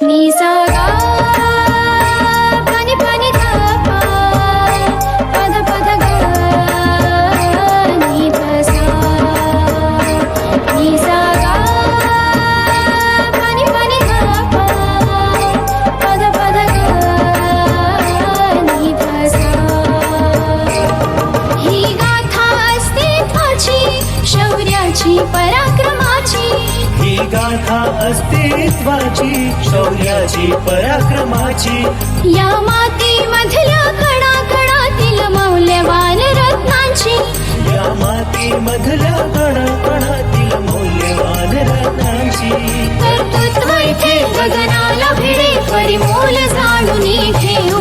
నీసాగా शौर्याची पराक्रमाची. या मातीमधल्या कणा कणातील मौल्यवान रत्नांची. या माती मधल्या कणाकणातील मौल्यवान रत्नांची. कर्तृत्व इथे गगनाला भिडे परिमोल जाणून ठेवू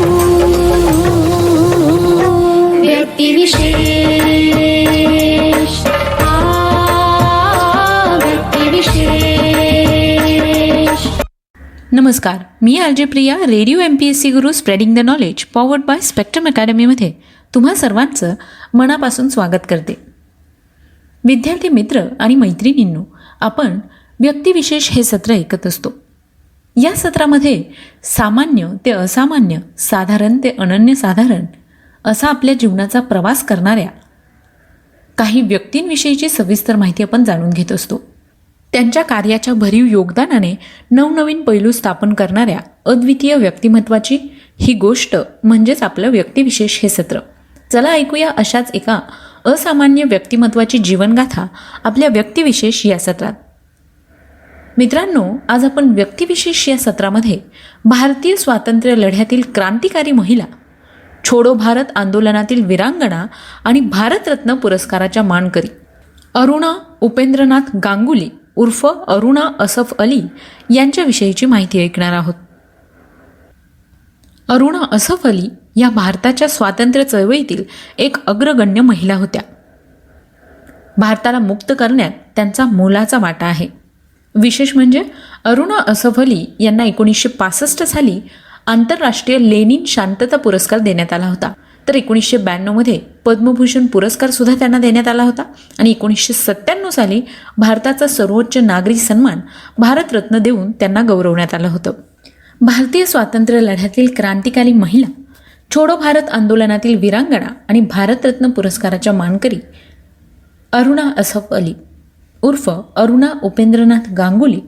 व्यक्तिविशेष नमस्कार मी R J Priya radio M P S C Guru spreading the knowledge powered by spectrum अकॅडमीमध्ये तुम्हा सर्वांचं मनापासून स्वागत करते. विद्यार्थी मित्र आणि मैत्रिणींनो आपण व्यक्तिविशेष हे सत्र ऐकत असतो. या सत्रामध्ये सामान्य ते असामान्य साधारण ते अनन्यसाधारण असा आपल्या जीवनाचा प्रवास करणाऱ्या काही व्यक्तींविषयीची सविस्तर माहिती आपण जाणून घेत असतो. त्यांच्या कार्याच्या भरीव योगदानाने नवनवीन पैलू स्थापन करणाऱ्या अद्वितीय व्यक्तिमत्वाची ही गोष्ट म्हणजेच आपलं व्यक्तिविशेष हे सत्र. चला ऐकूया अशाच एका असामान्य व्यक्तिमत्वाची जीवनगाथा आपल्या व्यक्तिविशेष या सत्रात. मित्रांनो आज आपण व्यक्तिविशेष या सत्रामध्ये भारतीय स्वातंत्र्य लढ्यातील क्रांतिकारी महिला छोडो भारत आंदोलनातील विरांगणा आणि भारतरत्न पुरस्काराच्या मानकरी अरुणा उपेंद्रनाथ गांगुली उर्फ अरुणा असफ अली यांच्याविषयीची माहिती ऐकणार आहोत. अरुणा असफ अली या भारताच्या स्वातंत्र्य चळवळीतील एक अग्रगण्य महिला होत्या. भारताला मुक्त करण्यात त्यांचा मोलाचा वाटा आहे. विशेष म्हणजे अरुणा असफ अली यांना एकोणीसशे पासष्ट साली आंतरराष्ट्रीय लेनिन शांतता पुरस्कार देण्यात आला होता. तर एकोणीसशे ब्याण्णवमध्ये पद्मभूषण पुरस्कारसुद्धा त्यांना देण्यात आला होता. आणि एकोणीसशे सत्त्याण्णव साली भारताचा सर्वोच्च नागरी सन्मान भारतरत्न देऊन त्यांना गौरवण्यात आलं होतं. भारतीय स्वातंत्र्य लढ्यातील क्रांतिकारी महिला छोडो भारत आंदोलनातील विरांगणा आणि भारतरत्न पुरस्काराच्या मानकरी अरुणा असफ अली उर्फ अरुणा उपेंद्रनाथ गांगुली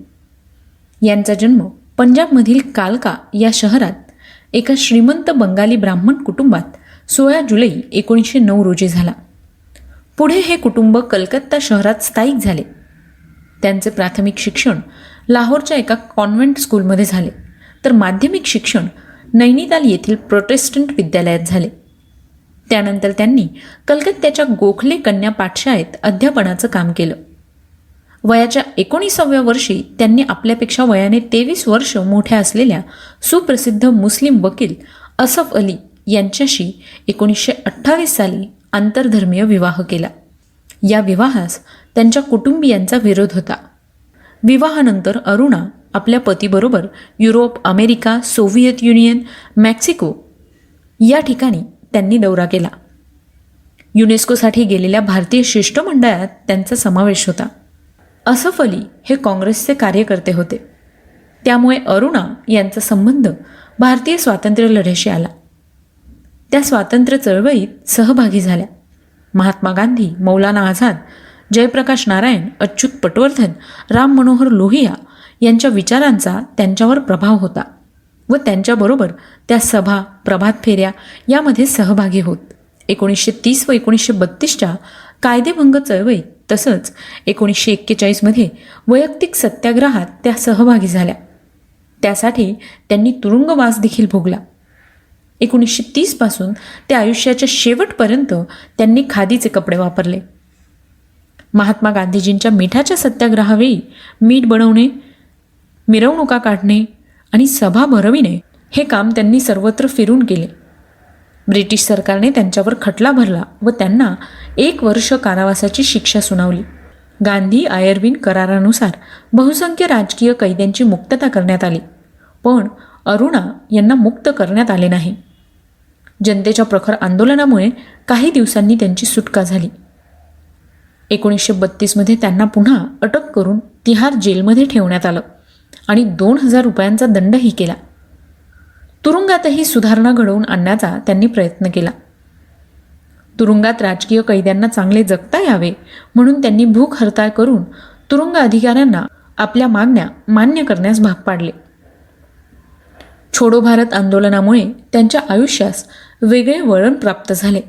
यांचा जन्म पंजाबमधील कालका या शहरात एका श्रीमंत बंगाली ब्राह्मण कुटुंबात सोळा जुलै एकोणीसशे नऊ रोजी झाला. पुढे हे कुटुंब कलकत्ता शहरात स्थायिक झाले. त्यांचे प्राथमिक शिक्षण लाहोरच्या एका कॉन्व्हेंट स्कूलमध्ये झाले. तर माध्यमिक शिक्षण नैनिताल येथील प्रोटेस्टंट विद्यालयात झाले. त्यानंतर त्यांनी कलकत्त्याच्या गोखले कन्या पाठशाळेत अध्यापनाचं काम केलं. वयाच्या एकोणीसाव्या वर्षी त्यांनी आपल्यापेक्षा वयाने तेवीस वर्ष मोठ्या असलेल्या सुप्रसिद्ध मुस्लिम वकील असफ अली यांच्याशी एकोणीसशे अठ्ठावीस साली आंतरधर्मीय विवाह केला. या विवाहास त्यांच्या कुटुंबियांचा विरोध होता. विवाहानंतर अरुणा आपल्या पतीबरोबर Europe America Soviet Union Mexico या ठिकाणी त्यांनी दौरा केला. युनेस्कोसाठी गेलेल्या भारतीय शिष्टमंडळात त्यांचा समावेश होता. असफ अली हे काँग्रेसचे कार्यकर्ते होते. त्यामुळे अरुणा यांचा संबंध भारतीय स्वातंत्र्य लढ्याशी आला. त्या स्वातंत्र्य चळवळीत सहभागी झाल्या. महात्मा गांधी मौलाना आझाद जयप्रकाश नारायण अच्युत पटवर्धन राम मनोहर लोहिया यांच्या विचारांचा त्यांच्यावर प्रभाव होता व त्यांच्याबरोबर त्या सभा प्रभात फेऱ्या यामध्ये सहभागी होत. एकोणीसशे तीस व एकोणीसशे बत्तीसच्या कायदेभंग चळवळीत तसंच एकोणीसशे एक्केचाळीसमध्ये वैयक्तिक सत्याग्रहात त्या सहभागी झाल्या. त्यासाठी त्यांनी तुरुंगवास देखील भोगला. एकोणीसशे तीसपासून ते आयुष्याच्या शेवटपर्यंत त्यांनी खादीचे कपडे वापरले. महात्मा गांधीजींच्या मिठाच्या सत्याग्रहावेळी मीठ बनवणे मिरवणुका काढणे आणि सभा भरविणे हे काम त्यांनी सर्वत्र फिरून केले. ब्रिटिश सरकारने त्यांच्यावर खटला भरला व त्यांना एक वर्ष कारावासाची शिक्षा सुनावली. गांधी आयर्विन करारानुसार बहुसंख्य राजकीय कैद्यांची मुक्तता करण्यात आली. पण अरुणा यांना मुक्त करण्यात आले नाही. जनतेच्या प्रखर आंदोलनामुळे काही दिवसांनी त्यांची सुटका झाली. एकोणीसशे बत्तीसमध्ये त्यांना पुन्हा अटक करून तिहार जेलमध्ये ठेवण्यात आलं आणि दोन हजार रुपयांचा दंडही केला. तुरुंगातही सुधारणा घडवून आणण्याचा त्यांनी प्रयत्न केला. तुरुंगात राजकीय कैद्यांना चांगले जगता यावे म्हणून त्यांनी भूक हरताळ करून तुरुंग अधिकाऱ्यांना आपल्या मागण्या मान्य करण्यास भाग पाडले. छोडो भारत आंदोलनामुळे त्यांच्या आयुष्यास वेगळे वळण प्राप्त झाले.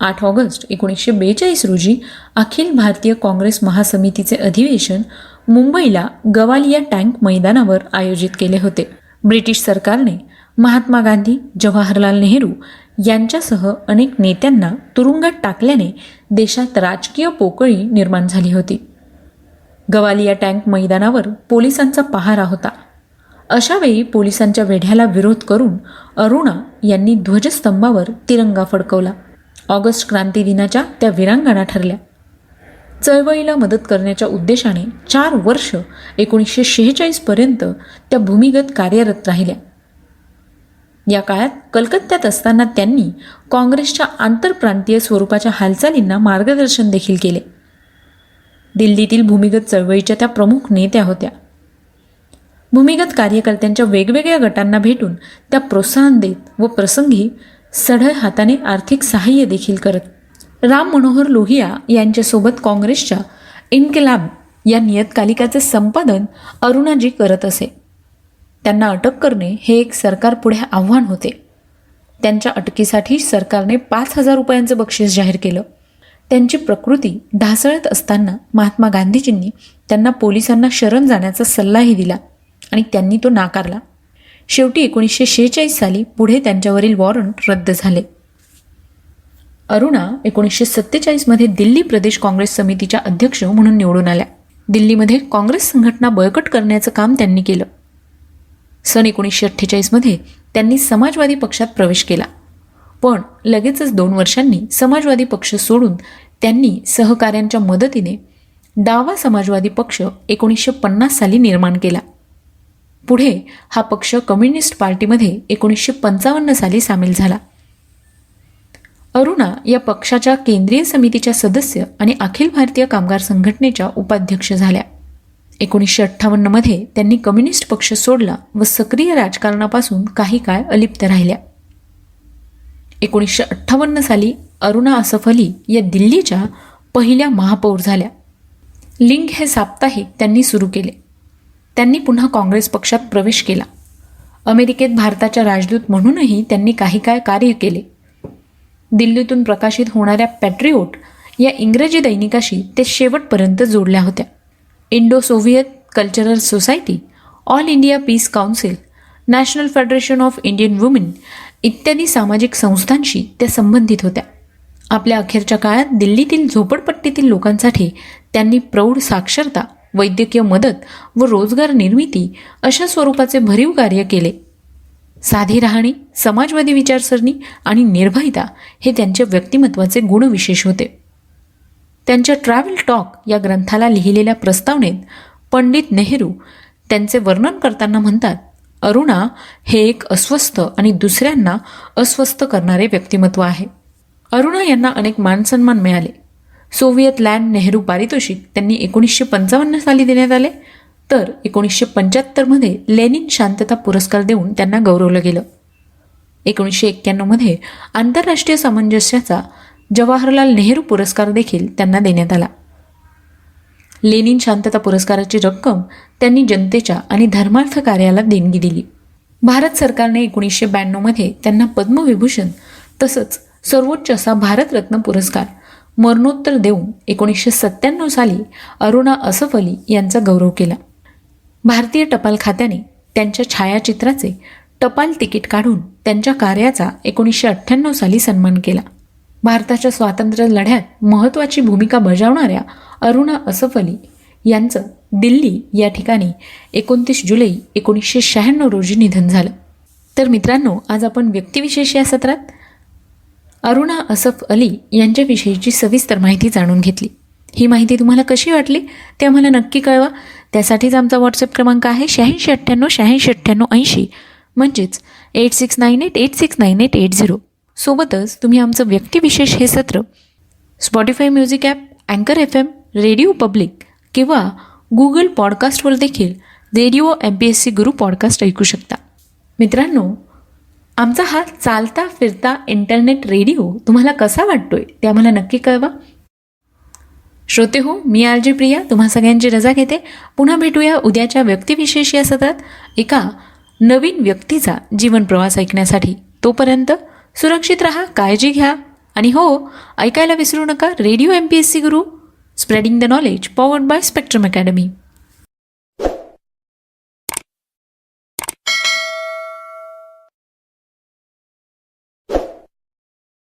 आठ ऑगस्ट एकोणीसशे बेचाळीस रोजी अखिल भारतीय काँग्रेस महासमितीचे अधिवेशन मुंबईला गवालिया टँक मैदानावर आयोजित केले होते. ब्रिटिश सरकारने महात्मा गांधी जवाहरलाल नेहरू यांच्यासह अनेक नेत्यांना तुरुंगात टाकल्याने देशात राजकीय पोकळी निर्माण झाली होती. गवालिया टँक मैदानावर पोलिसांचा पहारा होता. अशावेळी पोलिसांच्या वेढ्याला विरोध करून अरुणा यांनी ध्वजस्तंभावर तिरंगा फडकवला. ऑगस्ट क्रांती दिनाच्या त्या विरांगणा ठरल्या. चळवळीला मदत करण्याच्या उद्देशाने चार वर्ष एकोणीसशे शेहेचाळीसपर्यंत त्या भूमिगत कार्यरत राहिल्या. या काळात कलकत्त्यात असताना त्यांनी काँग्रेसच्या आंतरप्रांतीय स्वरूपाच्या हालचालींना मार्गदर्शन देखील केले. दिल्लीतील भूमिगत चळवळीच्या त्या प्रमुख नेत्या होत्या. भूमिगत कार्यकर्त्यांच्या वेगवेगळ्या गटांना भेटून त्या प्रोत्साहन देत व प्रसंगी सढळ हाताने आर्थिक सहाय्य देखील करत. राम मनोहर लोहिया यांच्यासोबत काँग्रेसच्या इन्कलाब या नियतकालिकाचे संपादन अरुणाजी करत असे. त्यांना अटक करणे हे एक सरकारपुढे आव्हान होते. त्यांच्या अटकेसाठी सरकारने पाच हजार रुपयांचं बक्षीस जाहीर केलं. त्यांची प्रकृती ढासळत असताना महात्मा गांधीजींनी त्यांना पोलिसांना शरण जाण्याचा सल्लाही दिला. आणि त्यांनी तो नाकारला. शेवटी एकोणीसशे शेहेचाळीस साली पुढे त्यांच्यावरील वॉरंट रद्द झाले. अरुणा एकोणीसशे सत्तेचाळीसमध्ये दिल्ली प्रदेश काँग्रेस समितीच्या अध्यक्ष म्हणून निवडून आल्या. दिल्लीमध्ये काँग्रेस संघटना बळकट करण्याचं काम त्यांनी केलं. सन एकोणीसशे अठ्ठेचाळीसमध्ये त्यांनी समाजवादी पक्षात प्रवेश केला. पण लगेचच दोन वर्षांनी समाजवादी पक्ष सोडून त्यांनी सहकाऱ्यांच्या मदतीने डावा समाजवादी पक्ष एकोणीसशे पन्नास साली निर्माण केला. पुढे हा पक्ष कम्युनिस्ट पार्टीमध्ये एकोणीसशे पंचावन्न साली सामील झाला. अरुणा या पक्षाच्या केंद्रीय समितीच्या सदस्य आणि अखिल भारतीय कामगार संघटनेच्या उपाध्यक्ष झाल्या. एकोणीसशे अठ्ठावन्नमध्ये त्यांनी कम्युनिस्ट पक्ष सोडला व सक्रिय राजकारणापासून काही काळ अलिप्त राहिल्या. एकोणीसशे अठ्ठावन्न साली अरुणा असफ अली या दिल्लीच्या पहिल्या महापौर झाल्या. लिंग हे साप्ताहिक त्यांनी सुरू केले. त्यांनी पुन्हा काँग्रेस पक्षात प्रवेश केला. अमेरिकेत भारताच्या राजदूत म्हणूनही त्यांनी काही काय कार्य केले. दिल्लीतून प्रकाशित होणाऱ्या पॅट्रिओट या इंग्रजी दैनिकाशी ते शेवटपर्यंत जोडल्या होत्या. Indo Soviet cultural society all India peace council national federation of Indian women इत्यादी सामाजिक संस्थांशी त्या संबंधित होत्या. आपल्या अखेरच्या काळात दिल्लीतील झोपडपट्टीतील लोकांसाठी त्यांनी प्रौढ साक्षरता वैद्यकीय मदत व रोजगार निर्मिती अशा स्वरूपाचे भरीव कार्य केले. साधी राहणी समाजवादी विचारसरणी आणि निर्भयता हे त्यांच्या व्यक्तिमत्वाचे गुणविशेष होते. त्यांच्या ट्रॅव्हल टॉक या ग्रंथाला लिहिलेल्या प्रस्तावनेत पंडित नेहरू त्यांचे वर्णन करताना म्हणतात अरुणा हे एक अस्वस्थ आणि दुसऱ्यांना अस्वस्थ करणारे व्यक्तिमत्व आहे. अरुणा यांना अनेक मानसन्मान मिळाले. सोव्हिएत लँड नेहरू पारितोषिक त्यांनी एकोणीसशे पंचावन्न साली देण्यात आले. तर एकोणीसशे पंच्याहत्तरमध्ये लेनिन शांतता पुरस्कार देऊन त्यांना गौरवलं गेलं. एकोणीसशे एक्क्याण्णवमध्ये आंतरराष्ट्रीय सामंजस्याचा जवाहरलाल नेहरू पुरस्कार देखील त्यांना देण्यात आला. लेनिन शांतता पुरस्काराची रक्कम त्यांनी जनतेच्या आणि धर्मार्थ कार्याला देणगी दिली. भारत सरकारने एकोणीसशे ब्याण्णवमध्ये त्यांना पद्मविभूषण तसंच सर्वोच्च असा भारतरत्न पुरस्कार मरणोत्तर देऊन एकोणीसशे सत्त्याण्णव साली अरुणा असफ अली यांचा गौरव केला. भारतीय टपाल खात्याने त्यांच्या छायाचित्राचे टपाल तिकीट काढून त्यांच्या कार्याचा एकोणीसशे अठ्ठ्याण्णव साली सन्मान केला. भारताच्या स्वातंत्र्य लढ्यात महत्त्वाची भूमिका बजावणाऱ्या अरुणा असफ अली यांचं दिल्ली या ठिकाणी एकोणतीस जुलै एकोणीसशे शहाण्णव रोजी निधन झालं. तर मित्रांनो आज आपण व्यक्तिविशेष या सत्रात अरुणा असफ अली यांच्याविषयीची सविस्तर माहिती जाणून घेतली. ही माहिती तुम्हाला कशी वाटली ते आम्हाला नक्की कळवा. त्यासाठीच आमचा व्हॉट्सअप क्रमांक आहे शहाऐंशी अठ्ठ्याण्णव शहाऐंशी अठ्ठ्याण्णव ऐंशी. म्हणजेच eight six nine eight eight six nine eight eight zero सोबतच तुम्ही आमचं व्यक्तिविशेष हे सत्र स्पॉटीफाय म्युझिक ॲप अँकर एफ एम रेडिओ पब्लिक किंवा गुगल पॉडकास्टवर देखील radio M P S C Guru podcast ऐकू शकता. मित्रांनो आमचा हा चालता फिरता इंटरनेट रेडिओ तुम्हाला कसा वाटतोय? ते आम्हाला नक्की कळवा. श्रोते हो मी आर जे प्रिया तुम्हा सगळ्यांची रजा घेते. पुन्हा भेटूया उद्याच्या व्यक्तिविशेष या सतत. एका नवीन व्यक्तीचा जीवन प्रवास ऐकण्यासाठी. तोपर्यंत सुरक्षित राहा काळजी घ्या. आणि हो ऐकायला विसरू नका radio M P S C Guru. Spreading the knowledge powered by spectrum academy